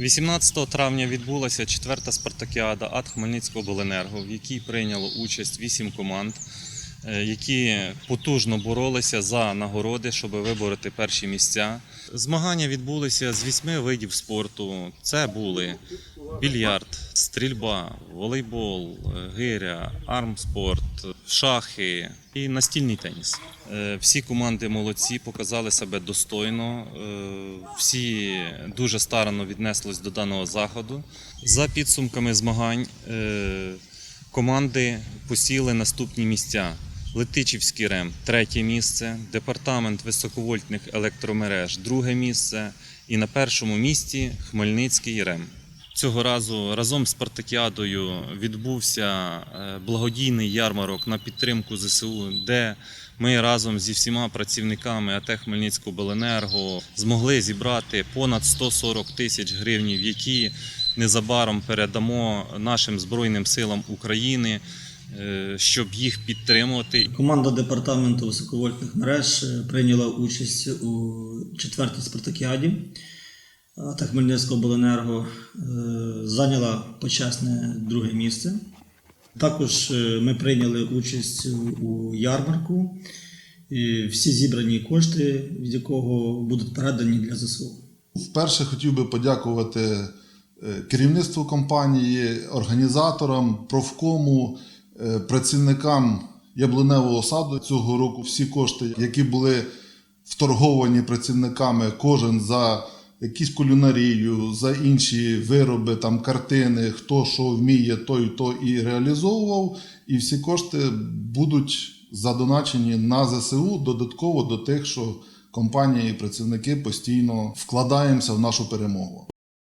18 травня відбулася четверта спартакіада АТ Хмельницького обленерго, в якій прийняло участь вісім команд, е, які потужно боролися за нагороди, щоб вибороти перші місця. Змагання відбулися з вісьми видів спорту. Це були більярд, стрільба, волейбол, е, гиря, армспорт, шахи і настільний теніс. Е, Всі команди молодці, показали себе достойно. е, Всі дуже старанно віднеслись до даного заходу. За підсумками змагань команди посіли наступні місця. Летичівський РЕМ третє місце, департамент високовольтних електромереж друге місце і на першому місці Хмельницький РЕМ. Цього разу разом з Спартакіадою відбувся е, благодійний ярмарок на підтримку ЗСУ, де ми разом зі всіма працівниками АТ Хмельницького Беленерго змогли зібрати понад 140 тисяч гривнів, які незабаром передамо нашим Збройним силам України, е, щоб їх підтримувати. Команда департаменту високовольтних мереж е, прийняла участь у четвертій спартакіаді та Хмельницького обленерго е, зайняла почесне друге місце. Також е, ми прийняли участь у- ярмарку. І всі зібрані кошти, від якого будуть передані для ЗСУ. Вперше хотів би подякувати е, керівництву компанії, організаторам, профкому, працівникам яблуневого саду цього року. Всі кошти, які були вторговані працівниками, кожен за якісь кулінарію, за інші вироби, там картини, хто що вміє, той то і реалізовував. І всі кошти будуть задоначені на ЗСУ додатково до тих, що компанії і працівники постійно вкладаємося в нашу перемогу.